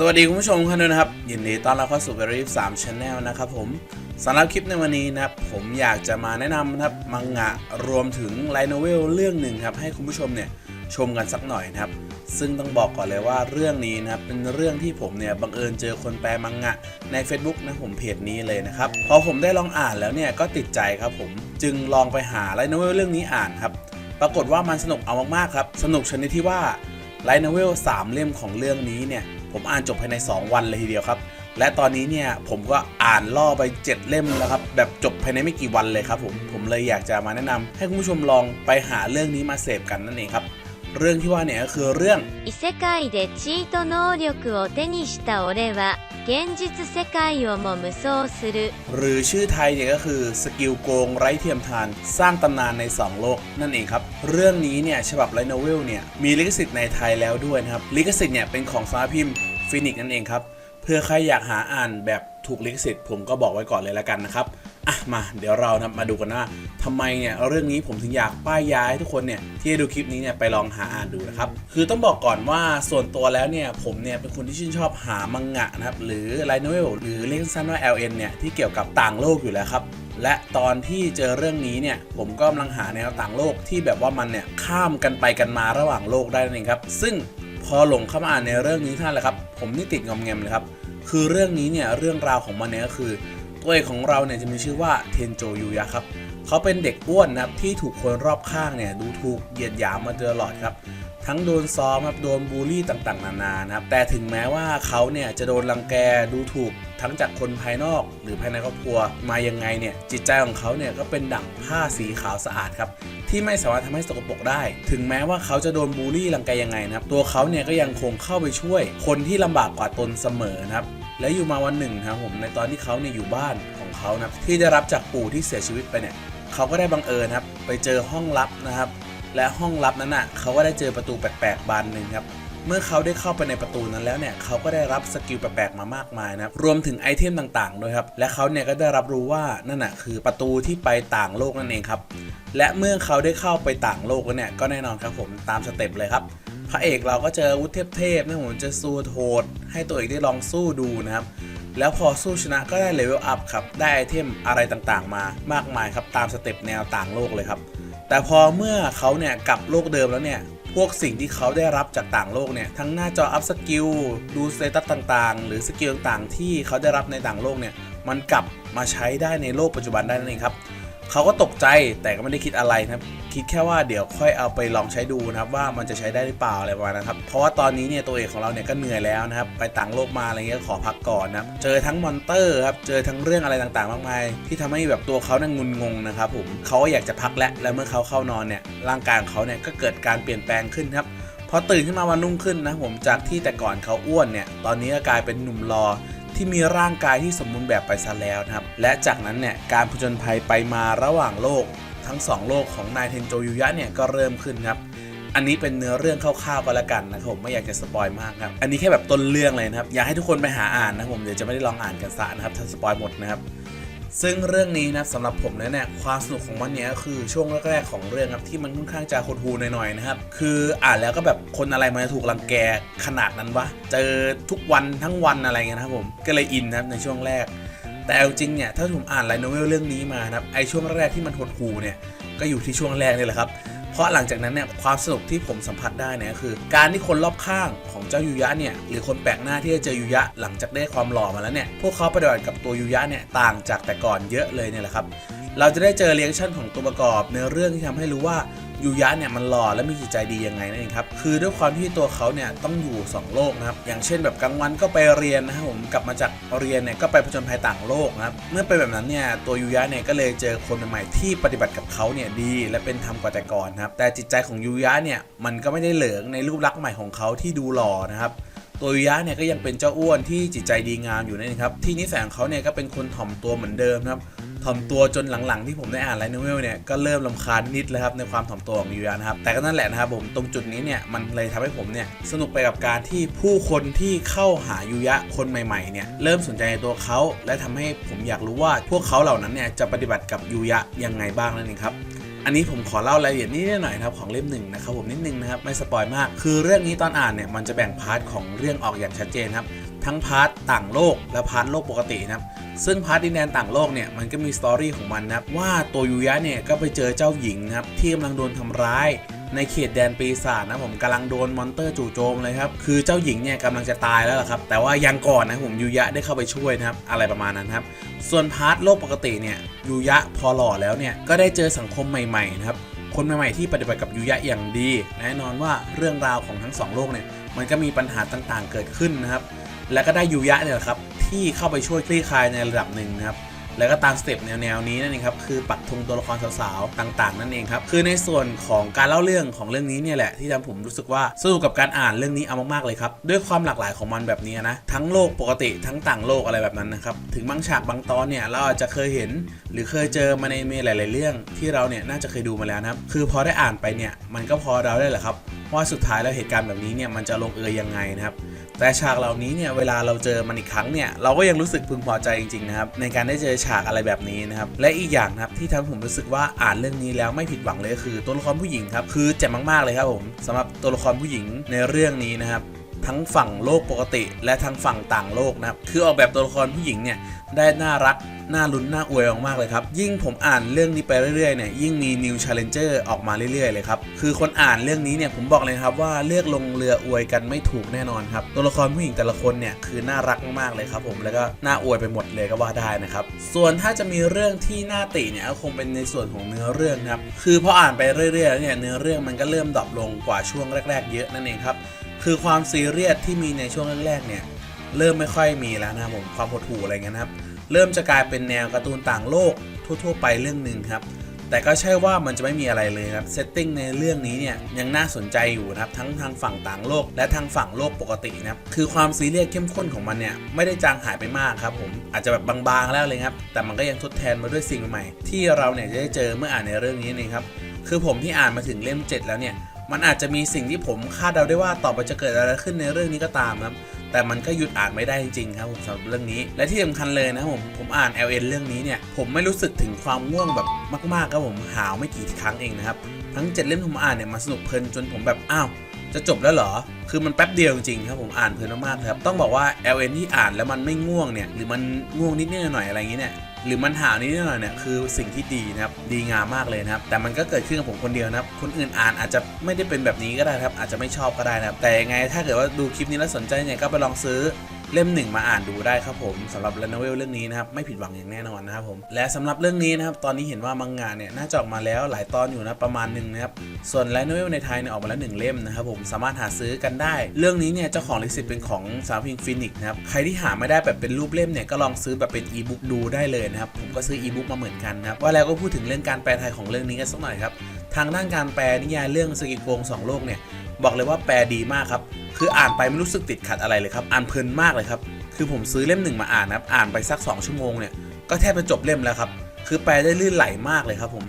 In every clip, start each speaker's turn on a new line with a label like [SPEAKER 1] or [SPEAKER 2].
[SPEAKER 1] สวัสดีคุณผู้ชมทุกท่านด้วยนะครับ ยินดีต้อนรับเข้าสู่ v e r y 3 Channel นะครับผมสำหรับคลิปในวันนี้นะครับ ผมอยากจะมาแนะนำนะครับมังงะรวมถึงไลโนเวลเรื่องหนึ่งครับ ให้คุณผู้ชมเนี่ยชมกันสักหน่อยนะครับ ซึ่งต้องบอกก่อนเลยว่าเรื่องนี้นะครับเป็นเรื่องที่ผมเนี่ยบังเอิญเจอคนแปลมังงะใน Facebook นะผมเพจนี้เลยนะครับพอผมได้ลองอ่านแล้วเนี่ยก็ติดใจครับผมจึงลองไปหาไลโนเวลเรื่องนี้อ่านครับปรากฏว่ามันสนุกเอามากๆครับสนุกชนิดที่ว่าไลท์นเวล3เล่มของเรื่องนี้เนี่ย ผมอ่านจบภายใน 2 วันเลยทีเดียวครับ และตอนนี้เนี่ยผมก็อ่านล่อไป 7 เล่มแล้วครับ แบบจบภายในไม่กี่วันเลยครับผม ผมเลยอยากจะมาแนะนำให้คุณผู้ชมลองไปหาเรื่องนี้มาเสพกันนั่นเองครับ เรื่องที่ว่าเนี่ยก็คือเรื่อง
[SPEAKER 2] 異世界でチート能力を手にした俺は 現実世界をも無双する
[SPEAKER 1] หรือชื่อไทยเนี่ยก็คือสกิลโกงไร้เทียมทาน สร้างตำนานใน 2 โลกนั่นเองครับ เรื่องนี้เนี่ยฉบับไลโนเวลเนี่ยมีลิขสิทธิ์ในไทยแล้วด้วยนะครับ ลิขสิทธิ์เนี่ยเป็นของสำนักพิมพ์ฟินิกนั่นเองครับ เพื่อใครอยากหาอ่านแบบถูกลิขสิทธิ์ผมก็บอกไว้ก่อนเลยละกันนะครับ อะมาเดี๋ยวเรานะมาดูกันว่าทำไมเนี่ยเรื่องนี้ผมถึงอยากป้ายยาให้ทุกคนเนี่ยที่ดูคลิปนี้เนี่ยไปลองหาอ่านดูนะครับคือต้องบอกก่อนว่าส่วนตัวแล้วเนี่ยผมเนี่ยเป็นคนที่ชื่นชอบหามังงะนะครับหรือไลโนเวลหรือเรียกสั้นว่า LN เนี่ยที่เกี่ยวกับต่างโลกอยู่แล้วครับและตอนที่เจอเรื่องนี้เนี่ยผมก็กำลังหาแนวต่างโลกที่แบบว่ามันเนี่ยข้ามกันไปกันมาระหว่างโลกได้นั่นเองครับ ซึ่งพอหลงเข้ามาอ่านในเรื่องนี้ท่านั้นแหละครับ ผมนี่ติดงอมแงมเลยครับ คือเรื่องนี้เนี่ยเรื่องราวของมันเนี่ยก็คือ ตัวเอกของเราเนี่ยจะมีชื่อว่าเทนโจยูยะครับเขาเป็นเด็กอ้วนนะครับที่ถูกคนรอบข้างเนี่ยดูถูกเหยียดหยามมาตลอดครับทั้งโดนซ้อมครับโดนบูลลี่ต่างๆ นานานะครับแต่ถึงแม้ว่าเขาเนี่ยจะโดนรังแกดูถูกทั้งจากคนภายนอกหรือภายในครอบครัวมายังไงเนี่ยจิตใจของเขาเนี่ยก็เป็นดั่งผ้าสีขาวสะอาดครับที่ไม่สามารถทำให้สกปรกได้ ถึงแม้ว่าเขาจะโดนบูลลี่รังแกยังไงนะครับตัวเขาเนี่ยก็ยังคงเข้าไปช่วยคนที่ลำบากกว่าตนเสมอนะครับ และอยู่มาวันหนึ่งครับผมในตอนที่เขาเนี่ยอยู่บ้านของเขานะครับที่ได้รับจากปู่ที่เสียชีวิตไปเนี่ยเขาก็ได้บังเอิญครับ ไปเจอห้องลับนะครับ และห้องลับนั้นน่ะเขาก็ได้เจอประตูแปลกๆบานหนึ่งครับเมื่อเขาได้เข้าไปในประตูนั้นแล้วเนี่ยเขาก็ได้รับสกิลแปลกๆมามากมายนะครับรวมถึงไอเทมต่างๆด้วยครับและเขาเนี่ยก็ได้รับรู้ว่านั่นน่ะคือประตูที่ไปต่างโลกนั่นเองครับและเมื่อเขาได้เข้าไปต่างโลกแล้วเนี่ยก็แน่นอนครับผมตามสเต็ปเลยครับ พระเอกเราก็เจออาวุธเทพๆนะผมจะสู้โหดให้ตัวเอกได้ลองสู้ดูนะครับ แล้วพอสู้ชนะก็ได้เลเวลอัพครับ ได้ไอเทมอะไรต่างๆ มามากมายครับ ตามสเต็ปแนวต่างโลกเลยครับ แต่พอเมื่อเขาเนี่ยกลับโลกเดิมแล้วเนี่ย พวกสิ่งที่เขาได้รับจากต่างโลกเนี่ย ทั้งหน้าจออัพสกิล ดูสเตตัสต่างๆ หรือสกิลต่างๆ ที่เขาได้รับในต่างโลกเนี่ย มันกลับมาใช้ได้ในโลกปัจจุบันได้นั่นเองครับ เขาก็ตกใจแต่ก็ไม่ได้คิดอะไรนะครับ คิดแค่ว่าเดี๋ยวค่อยเอาไปลองใช้ดูนะครับว่ามันจะใช้ได้หรือเปล่าอะไรประมาณนั้นครับ เพราะว่าตอนนี้เนี่ยตัวเอกของเราเนี่ยก็เหนื่อยแล้วนะครับ ไปต่างโลกมาอะไรเงี้ยขอพักก่อนนะครับเจอทั้งมอนเตอร์ครับเจอทั้งเรื่องอะไรต่างๆ มากมาย ที่ทำให้แบบตัวเขาเนี่ยงุนงงนะครับผมเขาก็อยากจะพักแล้วและเมื่อเขาเข้านอนเนี่ยร่างกายของเขาเนี่ยก็เกิดการเปลี่ยนแปลงขึ้นครับพอตื่นขึ้นมาวันรุ่งขึ้นนะผมจากที่แต่ก่อนเขาอ้วนเนี่ยตอนนี้ก็กลายเป็นหนุ่มรอ ที่มีร่างกายที่สมบูรณ์แบบไปซะแล้วนะครับ และจากนั้นเนี่ยการผจญภัยไปมาระหว่างโลก ทั้งสองโลกของนายเทนโจยุยะเนี่ยก็เริ่มขึ้นครับอันนี้เป็นเนื้อเรื่องคร่าวๆก็แล้วกันนะครับผมไม่อยากจะสปอยมากครับอันนี้แค่แบบต้นเรื่องเลยนะครับอยากให้ทุกคนไปหาอ่านนะครับผมเดี๋ยวจะไม่ได้ลองอ่านกันซะนะครับถ้าสปอยหมดนะครับ ซึ่งเรื่องนี้นะสำหรับผมเนี่ยเนี่ยความสนุกของมันเนี้ยก็คือช่วงแรกๆของเรื่องครับที่มันค่อนข้างจะโหดหูหน่อยๆนะครับ คืออ่านแล้วก็แบบคนอะไรมันจะถูกรังแกขนาดนั้นวะเจอทุกวันทั้งวันอะไรเงี้ยนะครับผมก็เลยอินนะครับในช่วงแรก แต่เอาจริงเนี่ยถ้าผมอ่านไลโนเวลเรื่องนี้มานะครับไอช่วงแรกที่มันหดหูเนี่ยก็อยู่ที่ช่วงแรกนี่แหละครับ เพราะหลังจากนั้นเนี่ยความสนุกที่ผมสัมผัสได้เนี่ยคือ การที่คนรอบข้างของเจ้ายูยะเนี่ยหรือคนแปลกหน้าที่จะเจอยูยะหลังจากได้ความหล่อมาแล้วเนี่ยพวกเขาปฏิบัติกับตัวยูยะเนี่ยต่างจากแต่ก่อนเยอะเลยเนี่ยแหละครับเราจะได้เจอเรียกชั่นของตัวประกอบในเรื่องที่ทำให้รู้ว่า ยูยะเนี่ยมันหล่อและมีจิตใจดียังไงนั่นเองครับคือด้วยความที่ตัวเขาเนี่ยต้องอยู่ 2 โลกนะครับอย่างเช่นแบบกลางวันก็ไปเรียนนะครับผมกลับมาจากเรียนเนี่ยก็ไปผจญภัยต่างโลกนะครับเมื่อเป็นแบบนั้นเนี่ยตัวยูยะเนี่ยก็เลยเจอคนใหม่ๆที่ปฏิบัติกับเขาเนี่ยดี และเป็นธรรมกว่าแต่ก่อนนะครับแต่จิตใจของยูยะเนี่ยมันก็ไม่ได้เหลืองในรูปลักษณ์ใหม่ของเขาที่ดูหล่อนะครับตัวยุยะเนี่ยก็ยังเป็นเจ้าอ้วนที่จิตใจดีงามอยู่นั่นเองครับที่นิสัยของเขาเนี่ยก็เป็นคนถ่อมตัวเหมือนเดิมนะครับ ถ่อมตัวจนหลังๆ ที่ผมได้อ่านไลน์โนเวลเนี่ยก็เริ่มลำคาญนิดเลยครับในความถ่อมตัวของยูยะนะครับแต่ก็นั่นแหละนะครับผมตรงจุดนี้เนี่ยมันเลยทำให้ผมเนี่ยสนุกไปกับการที่ผู้คนที่เข้าหายูยะคนใหม่ๆเนี่ยเริ่มสนใจในตัวเขาและทำให้ผมอยากรู้ว่าพวกเขาเหล่านั้นเนี่ยจะปฏิบัติกับยูยะยังไงบ้างนั่นเองครับอันนี้ผมขอเล่ารายละเอียดนิดหน่อยนะครับของเล่มหนึ่งนะครับผมนิดนึงนะครับไม่สปอยมาก คือเรื่องนี้ตอนอ่านเนี่ยมันจะแบ่งพาร์ทของเรื่องออกอย่างชัดเจนครับ ทั้งพาร์ทต่างโลกและพาร์ทโลกปกตินะครับ ซึ่งพาร์ทดินแดนต่างโลกเนี่ยมันก็มีสตอรี่ของมันนะครับว่าตัวยูยะเนี่ยก็ไปเจอเจ้าหญิงครับที่กำลังโดนทำร้ายในเขตแดนปีศาจนะผมกำลังโดนมอนเตอร์จู่โจมเลยครับ คือเจ้าหญิงเนี่ยกำลังจะตายแล้วล่ะครับ แต่ว่ายังก่อนนะผมยูยะได้เข้าไปช่วยนะครับ อะไรประมาณนั้นครับ ส่วนพาร์ทโลกปกติเนี่ยยูยะพอหล่อแล้วเนี่ย ก็ได้เจอสังคมใหม่ๆนะครับ คนใหม่ๆที่ปฏิบัติกับยูยะอย่างดี แน่นอนว่าเรื่องราวของทั้งสองโลกเนี่ยมันก็มีปัญหาต่างๆเกิดขึ้นนะครับ และก็ได้ยูยะเนี่ยละครับ ที่เข้าไปช่วยคลี่คลายในระดับหนึ่งนะครับแล้วก็ตามสเต็ปแนวๆนี้นั่นเองครับคือปักธงตัวละครสาวๆต่าง ๆ นั่นเองครับคือในส่วนของการเล่าเรื่องของเรื่องนี้เนี่ยแหละที่ทำผมรู้สึกว่าสนุกกับการอ่านเรื่องนี้เอามากๆเลยครับด้วยความหลากหลายของมันแบบนี้นะทั้งโลกปกติทั้งต่างโลกอะไรแบบนั้นนะครับถึงบางฉากบางตอนเนี่ยเราอาจจะเคยเห็น หรือเคยเจอมาในเมหลาย ๆ เรื่องที่เราเนี่ยน่าจะเคยดูมาแล้วนะครับคือพอได้อ่านไปเนี่ยมันก็พอเราได้แหละครับ ว่าสุดท้ายแล้วเหตุการณ์แบบนี้เนี่ยมันจะลงเอยยังไงนะครับ แต่ฉากเหล่านี้เนี่ยเวลาเราเจอมันอีกครั้งเนี่ยเราก็ยังรู้สึกพึงพอใจจริงๆนะครับในการได้เจอฉากอะไรแบบนี้นะครับและอีกอย่างนะครับที่ทำให้ผมรู้สึกว่าอ่านเรื่องนี้แล้วไม่ผิดหวังเลยคือ ตัวละครผู้หญิงครับคือเจ๋งมากๆเลยครับผมสำหรับตัวละครผู้หญิงในเรื่องนี้นะครับ ทั้งฝั่งโลกปกติ และทั้งฝั่งต่างโลกนะครับ คือออกแบบตัวละครผู้หญิงเนี่ยได้น่ารัก น่าลุ้น น่าอวยมากๆเลยครับ ยิ่งผมอ่านเรื่องนี้ไปเรื่อยๆเนี่ยยิ่งมี new challenger ออกมาเรื่อยๆเลยครับ คือคนอ่านเรื่องนี้เนี่ยผมบอกเลยครับว่าเลือกลงเรืออวยกันไม่ถูกแน่นอนครับ ตัวละครผู้หญิงแต่ละคนเนี่ยคือน่ารักมากๆเลยครับผมแล้วก็น่าอวยไปหมดเลยก็ว่าได้นะครับ ส่วนถ้าจะมีเรื่องที่น่าติเนี่ยก็คงเป็นในส่วนของเนื้อเรื่องครับ คือพออ่านไปเรื่อยๆแล้วเนี่ยเนื้อเรื่องมันก็เริ่มดรอปลงกว่าช่วงแรก ๆ เยอะนั่นเองครับ คือความซีเรียสที่มีในช่วงแรกๆเนี่ยเริ่มไม่ค่อยมีแล้วนะครับผมความหดหู่อะไรเงี้ยนะครับ เริ่มจะกลายเป็นแนวการ์ตูนต่างโลกทั่ว ๆ ไปเรื่องหนึ่งครับแต่ก็ใช่ว่ามันจะไม่มีอะไรเลยครับเซตติ้งในเรื่องนี้เนี่ยยังน่าสนใจอยู่นะครับทั้งทางฝั่งต่างโลก และทางฝั่งโลกปกตินะครับคือความซีเรียสเข้มข้นของมันเนี่ยไม่ได้จางหายไปมากครับผมอาจจะแบบบางๆแล้วเลยครับแต่มันก็ยังทดแทนมาด้วยสิ่งใหม่ ที่เราเนี่ยจะได้เจอเมื่ออ่านในเรื่องนี้นี่ครับคือผมที่อ่านมาถึงเล่ม 7 แล้วเนี่ย มันอาจจะมีสิ่งที่ผมคาดเดาได้ว่าต่อไปจะเกิดอะไรขึ้นในเรื่องนี้ก็ตามครับแต่มันก็หยุดอ่านไม่ได้จริงๆครับผมสำหรับเรื่องนี้ และที่สำคัญเลยนะครับผมผมอ่าน LN เรื่องนี้เนี่ยผมไม่รู้สึกถึงความง่วงแบบมากๆครับผมหาวไม่กี่ครั้งเองนะครับทั้ง 7 เล่มที่ผมอ่านเนี่ยมันสนุกเพลินจนผมแบบอ้าวจะจบแล้วเหรอ คือมันแป๊บเดียวจริงๆครับผมอ่านเพลินมากๆครับ ต้องบอกว่า LN ที่อ่านแล้วมันไม่ง่วงเนี่ย หรือมันง่วงนิดๆหน่อยๆอะไรอย่างเงี้ยเนี่ย หรือมันหาวนิดหน่อยเนี่ยคือสิ่งที่ดีนะครับดีงามมากเลยนะครับ แต่มันก็เกิดขึ้นกับผมคนเดียวนะครับ คนอื่นอ่านอาจจะไม่ได้เป็นแบบนี้ก็ได้ครับ อาจจะไม่ชอบก็ได้นะครับ แต่ยังไงถ้าเกิดว่าดูคลิปนี้แล้วสนใจเนี่ยก็ไปลองซื้อ เล่มหนึ่งมาอ่านดูได้ครับผมสำหรับ r ร n o v e l เรื่องนี้นะครับไม่ผิดหวังอย่างแน่นอนนะครับผมและสำหรับเรื่องนี้นะครับตอนนี้เห็นว่ามังงะเนี่ยน่าจะออกมาแล้วหลายตอนอยู่นะประมาณหนึ่งนะครับส่วน r ร n o v e l ในไทยเนี่ยออกมาแล้วหนึ่งเล่มนะครับผมสามารถหาซื้อกันได้ เรื่องนี้เนี่ยเจ้าของลิขสิทธิ์เป็นของสาวพิงฟินิกนะครับใครที่หาไม่ได้แบบเป็นรูปเล่มเนี่ยก็ลองซื้อแบบเป็นอีบุ๊กดูได้เลยนะครับผมก็ซื้ออีบุ๊กมาเหมือนกันนะครับว่าแล้วก็พูดถึงเรื่องการแปลไทยของเรื่องนี้กันสักหน่อยครับทางด้านการแปลนิยายเรื่องสกิโกงสองโลกเนี่ย บอกเลยว่าแปลดีมากครับ คืออ่านไปไม่รู้สึกติดขัดอะไรเลยครับ อ่านเพลินมากเลยครับ คือผมซื้อเล่มหนึ่งมาอ่านนะครับ อ่านไปสัก 2 ชั่วโมงเนี่ย ก็แทบจะจบเล่มแล้วครับ คือแปลได้ลื่นไหลมากเลยครับผม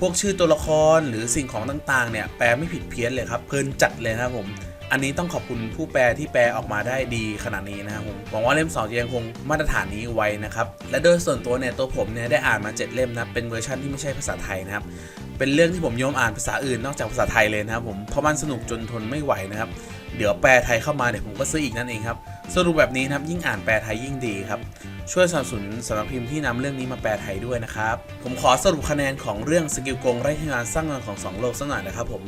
[SPEAKER 1] พวกชื่อตัวละครหรือสิ่งของต่างๆ เนี่ย แปลไม่ผิดเพี้ยนเลยครับ เพลินจัดเลยนะครับผม อันนี้ต้องขอบคุณผู้แปลที่แปลออกมาได้ดีขนาดนี้นะครับผมหวังว่าเล่ม2จะยังคงมาตรฐานนี้ไว้นะครับและโดยส่วนตัวเนี่ยตัวผมเนี่ยได้อ่านมา 7 เล่มนะเป็นเวอร์ชันที่ไม่ใช่ภาษาไทยนะครับเป็นเรื่องที่ผมโยมอ่านภาษาอื่นนอกจากภาษาไทยเลยนะครับผมเพราะมันสนุกจนทนไม่ไหวนะครับเดี๋ยวแปลไทยเข้ามาเนี่ยวผมก็ซื้ออีกนั่นเองครับสรุปแบบนี้นะครับยิ่งอ่านแปลไทยยิ่งดีครับช่วยสนับสนุนสำนักพิมพ์ที่นำเรื่องนี้มาแปลไทยด้วยนะครับผมขอสรุปคะแนนของเรื่องสกิลโกงไร่ที่งานสร้างเงินของสองโลกสักหน่อยนะครับผม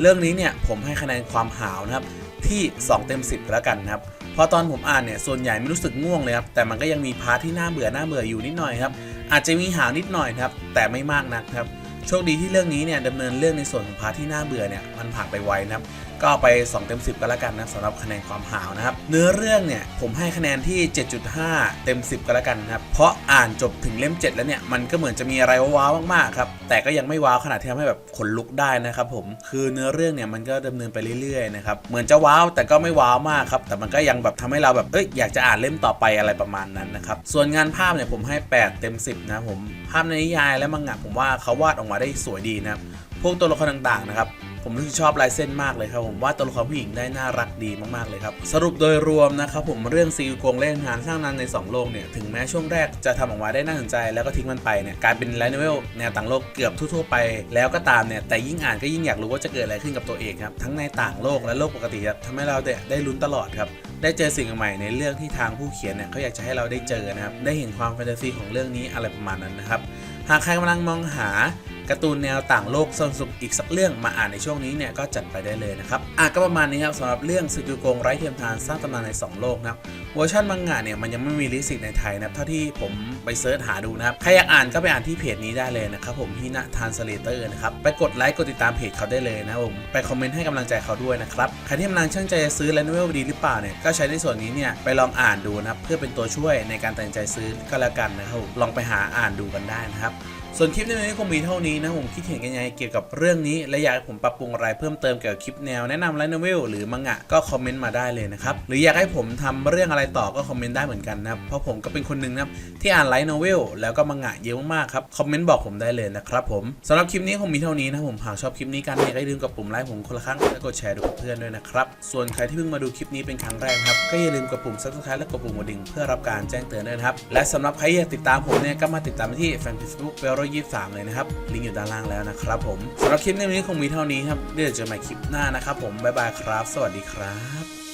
[SPEAKER 1] เรื่องนี้เนี่ยผมให้คะแนนความหาวนะครับที่ 2 เต็ม 10 แล้วกันนะครับพอตอนผมอ่านเนี่ยส่วนใหญ่ไม่รู้สึกง่วงเลยครับแต่มันก็ยังมีพาร์ทที่น่าเบื่อน่าเบื่ออยู่นิดหน่อยครับอาจจะมีหาวนิดหน่อยครับแต่ไม่มากนักครับโชคดีที่เรื่องนี้เนี่ยดำเนินเรื่องในส่วนของพาร์ทที่น่าเบื่อเนี่ยมันผ่านไปไวนะครับ ก็ไป 2 เต็ม 10ก็แล้วกันนะสำหรับคะแนนความหาวนะครับ เนื้อเรื่องเนี่ยผมให้คะแนนที่ 7.5 เต็ม 10ก็แล้วกันนะครับ เพราะอ่านจบถึงเล่ม 7 แล้วเนี่ย มันก็เหมือนจะมีอะไรว้าวมากๆครับ แต่ก็ยังไม่ว้าวขนาดที่ทำให้แบบขนลุกได้นะครับผม คือเนื้อเรื่องเนี่ยมันก็ดำเนินไปเรื่อยๆนะครับ เหมือนจะว้าวแต่ก็ไม่ว้าวมากครับ แต่มันก็ยังแบบทำให้เราแบบ เอ้ยอยากจะอ่านเล่มต่อไปอะไรประมาณนั้นนะครับ ส่วนงานภาพเนี่ยผมให้ 8 เต็ม 10 นะผม ภาพในนิยายและมังงะผมว่าเขาวาดออกมาได้สวยดีนะครับ พวกตัวละครต่างๆนะครับ ผมรู้สึกชอบลายเส้นมากเลยครับผมว่าตัวละครผู้หญิงได้น่ารักดีมากๆเลยครับ สรุปโดยรวมนะครับผมเรื่องซีลโกงเล่นงานสร้างนั้นใน 2 โลกเนี่ย ถึงแม้ช่วงแรกจะทำออกมาได้น่าสนใจแล้วก็ทิ้งมันไปเนี่ยกลายเป็นไลน์เวลแนวต่างโลกเกือบทั่วๆไป แล้วก็ตามเนี่ย แต่ยิ่งอ่านก็ยิ่งอยากรู้ว่าจะเกิดอะไรขึ้นกับตัวเอกครับ ทั้งในต่างโลกและโลกปกติครับทำให้เราได้ได้ลุ้นตลอดครับได้เจอสิ่งใหม่ในเรื่องที่ทางผู้เขียนเนี่ยเขาอยากจะให้เราได้เจอนะครับได้เห็นความแฟนตาซีของเรื่องนี้อะไรประมาณนั้นนะครับหากใครกำลังมองหา การ์ตูนแนวต่างโลกสนุกอีกสักเรื่องมาอ่านในช่วงนี้เนี่ยก็จัดไปได้เลยนะครับอะก็ประมาณนี้ครับสำหรับเรื่องสกิลโกงไร้เทียมทานสร้างตำนานใน 2 โลกนะครับเวอร์ชันมังงะเนี่ยมันยังไม่มีลิสิทธิ์ในไทยนะเท่าที่ผมไปเซิร์ชหาดูนะครับใครอยากอ่านก็ไปอ่านที่เพจนี้ได้เลยนะครับผมที่ณทานสเลเตอร์นะครับไปกดไลค์กดติดตามเพจเขาได้เลยนะผมไปคอมเมนต์ให้กำลังใจเขาด้วยนะครับใครที่กำลังช่างใจจะซื้อและนเวลดีหรือเปล่าเนี่ยก็ใช้ในส่วนนี้เนี่ยไปลองอ่านดูนะครับเพื่อเป็นตัวช่วยในการตัดสินใจซื้อก็แล้วกันนะครับลองไปหาอ่านดูกันได้นะครับ ส่วนคลิปในวันนี้คงมีเท่านี้นะผมคิดเห็นกันยังไงเกี่ยวกับเรื่องนี้ และอยากให้ผมปรับปรุงอะไรเพิ่มเติมเกี่ยวกับคลิปแนวแนะนำไลน์โนเวลหรือมังงะก็คอมเมนต์มาได้เลยนะครับ หรืออยากให้ผมทำเรื่องอะไรต่อก็คอมเมนต์ได้เหมือนกันนะครับ เพราะผมก็เป็นคนหนึ่งนะที่อ่านไลน์โนเวลแล้วก็มังงะเยอะมากครับ คอมเมนต์บอกผมได้เลยนะครับผมสำหรับคลิปนี้คงมีเท่านี้นะผมหากชอบคลิปนี้กันอย่าลืมกดปุ่มไลค์ผมคนละครั้งและกดแชร์ดูเพื่อนด้วยนะครับส่วนใครที่เพิ่งมาดูคลิปนี้เป็นครั้งแรกครับก็อย่าลืมกดปุ่ม subscribe และกดปุ่มกระดิ่งเพื่อรับการแจ้งเตือนด้วยนะครับและสำหรับใครอยากติดตามผมเนี่ยก็มาติดตามที่แฟนเพจบุ๊กเปโรยี่สามเลยนะครับ ลิงก์อยู่ด้านล่างแล้วนะครับผมสำหรับคลิปในวันนี้คงมีเท่านี้ครับเดี๋ยวเจอใหม่คลิปหน้านะครับผมบ๊ายบายครับ สวัสดีครับ